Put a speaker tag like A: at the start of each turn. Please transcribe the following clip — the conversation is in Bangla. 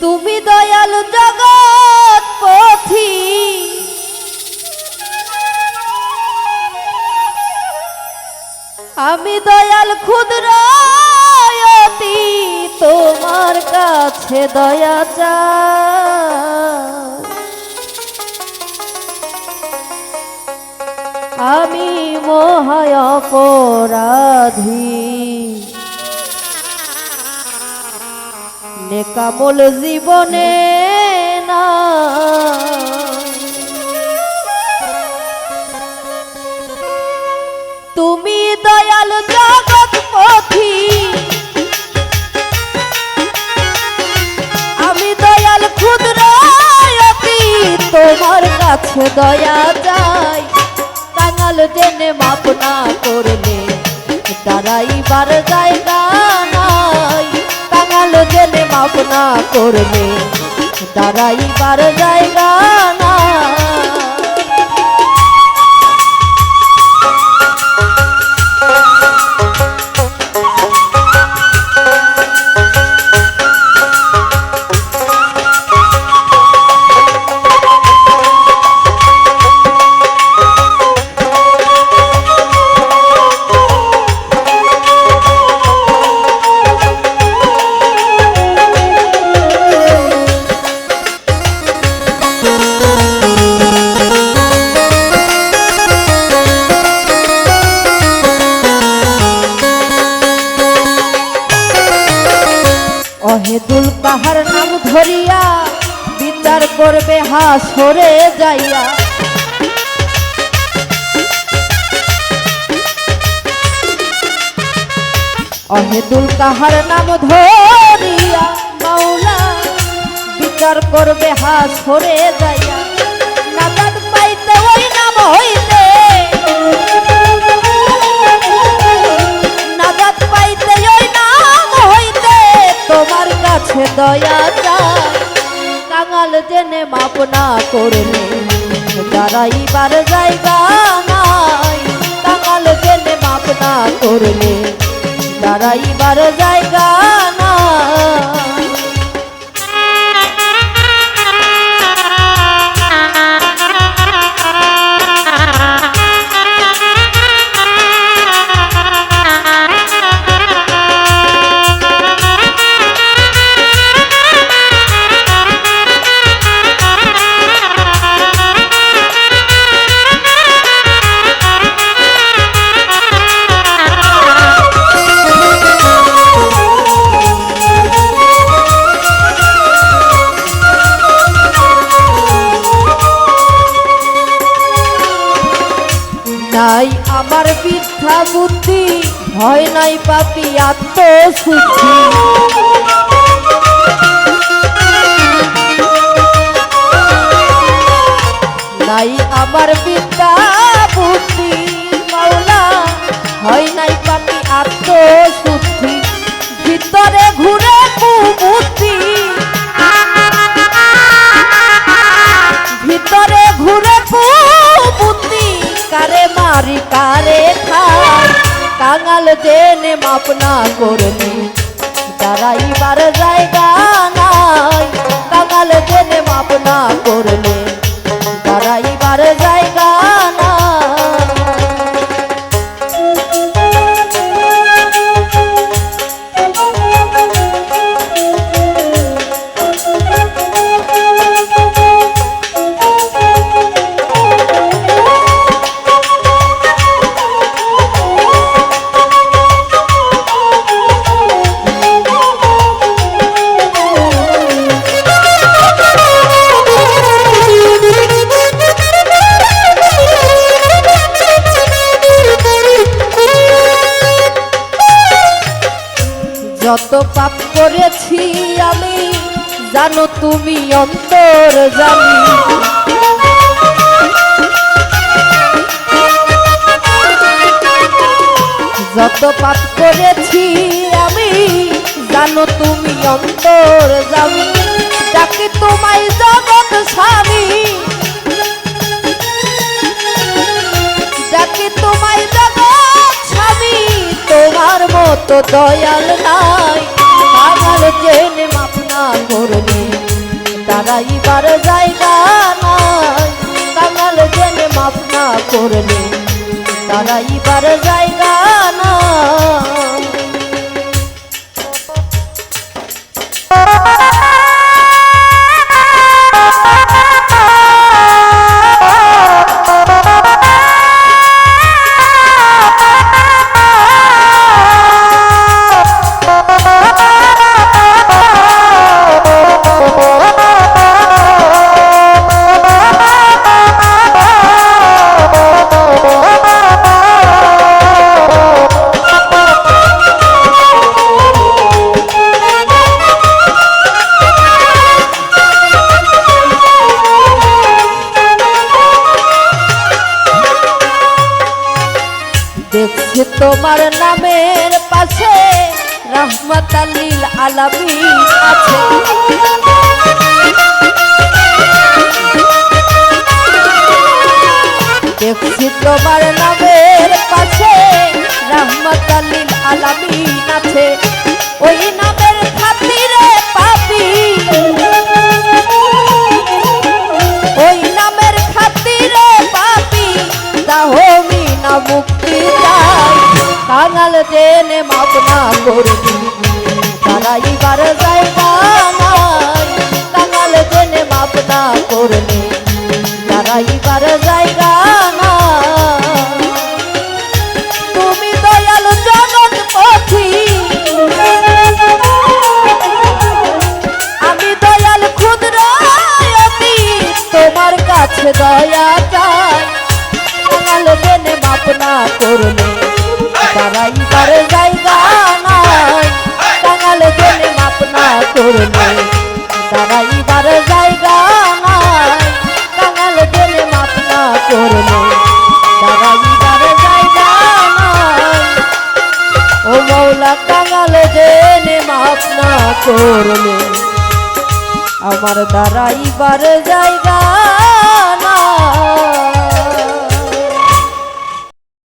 A: তুমি দয়াল জগৎ পথি। আমি দয়াল ক্ষুদ্রয়তি তোমার কাছে দয়া চাই। আমি মহায় অপরাধী। নেকামল জীবনে না। তুমি দয়াল জগৎ পথি। আমি দয়াল ক্ষুদ্রয়তি তোমার কাছে দয়া চাই। কাঙাল জেনে মাপ না করলে দাঁড়াইবার জায়গা জেনে করবে। না দাঁড়াইবার জায়গা নাই ধরিয়া, বিচার করবে হাসরে যাইয়া। অহেদুল কাহার নাম ধরিয়া, মাওলা, বিচার করবে হাসরে যাইয়া। দয়া জেনে মাপ না করলে দাঁড়াইবার জায়গা নাই তাকাল জেনে মাপনা করলে দাঁড়াইবার জায়গা নাই। বৃদ্ধা বুদ্ধি হয় নাই পাপি আত্মশুদ্ধি। নাই আমার জেনে মাপ না করলে দাঁড়াইবার জায়গা যত পাপ করেছি আমি, জানো তুমি অন্তর জানি। যত পাপ করেছি আমি, জানো তুমি অন্তর জানি। যাকে তোমায় জগৎ স্বামী। মতো দয়াল নাই। আমার জেনে মাপ না করলে দাঁড়াইবার জায়গা নাই। কাঙাল জেনে মাপ না করলে দাঁড়াইবার জায়গা তোমার নামের পাশে রহমত আলীল আলামিন আছে। জেনে মাপ না করবি। তারাইবার জায়গা নাই না করলে দাঁড়াইবার জায়গা নাই। কাঙাল জেনে মাপ না করলে দাঁড়াইবার জায়গা ও মৌলা, কাঙাল জেনে মাপ না করলে আমার দাঁড়াইবার জায়গা